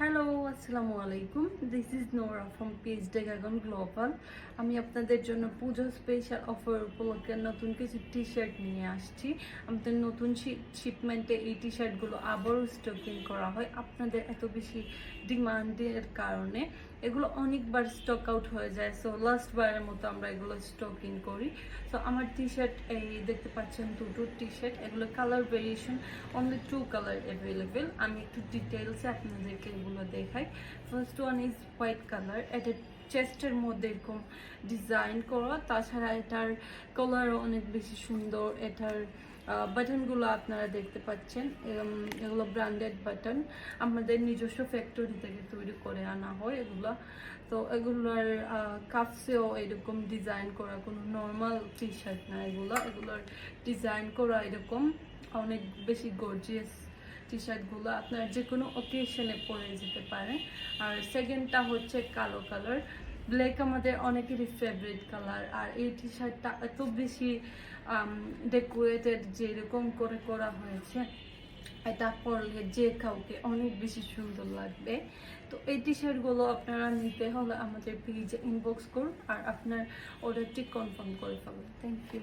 Hello. আসসালামু আলাইকুম। This is Nora from page Degagon global আমি আপনাদের জন্য পুজো স্পেশাল অফার উপলক্ষে নতুন কিছু টি শার্ট নিয়ে আসছি। আমাদের নতুন শিপমেন্টে এই টি শার্টগুলো আবারও স্টকিং করা হয় আপনাদের এত বেশি ডিমান্ডের কারণে। এগুলো অনেকবার স্টক আউট হয়ে যায় সো লাস্ট বারের মতো আমরা এগুলো স্টকিং করি। সো আমার টি শার্ট এই দেখতে পাচ্ছেন দুটো টি শার্ট এগুলো colour variation only two colour available আমি একটু ডিটেলসে আপনাদেরকে এগুলো দেখাই। First one is white colour এটা চেস্টের মধ্যে এরকম ডিজাইন করা। তাছাড়া এটার কালারও অনেক বেশি সুন্দর। এটার বাটনগুলো আপনারা দেখতে পাচ্ছেন। এগুলো ব্র্যান্ডেড বাটন আমাদের নিজস্ব ফ্যাক্টরি থেকে তৈরি করে আনা হয় এগুলো। তো এগুলোর কাপসেও এরকম ডিজাইন করা। কোনো নর্মাল টি শার্ট না এগুলো। এগুলোর ডিজাইন করা এরকম। অনেক বেশি গর্জিয়াস টি শার্টগুলো আপনার যে কোনো অকেশনে পরে যেতে পারে আর সেকেন্ডটা হচ্ছে কালো কালার ব্ল্যাক আমাদের অনেকেরই ফেভারিট কালার আর এই টি শার্টটা এত বেশি ডেকোরেটেড যেরকম করে করা হয়েছে এটা পরলে যে কাউকে অনেক বেশি সুন্দর লাগবে। তো এই টি শার্টগুলো আপনারা নিতে হলে আমাদের পেজে ইনবক্স করুন, আর আপনার অর্ডারটি কনফার্ম করে ফেলুন। Thank you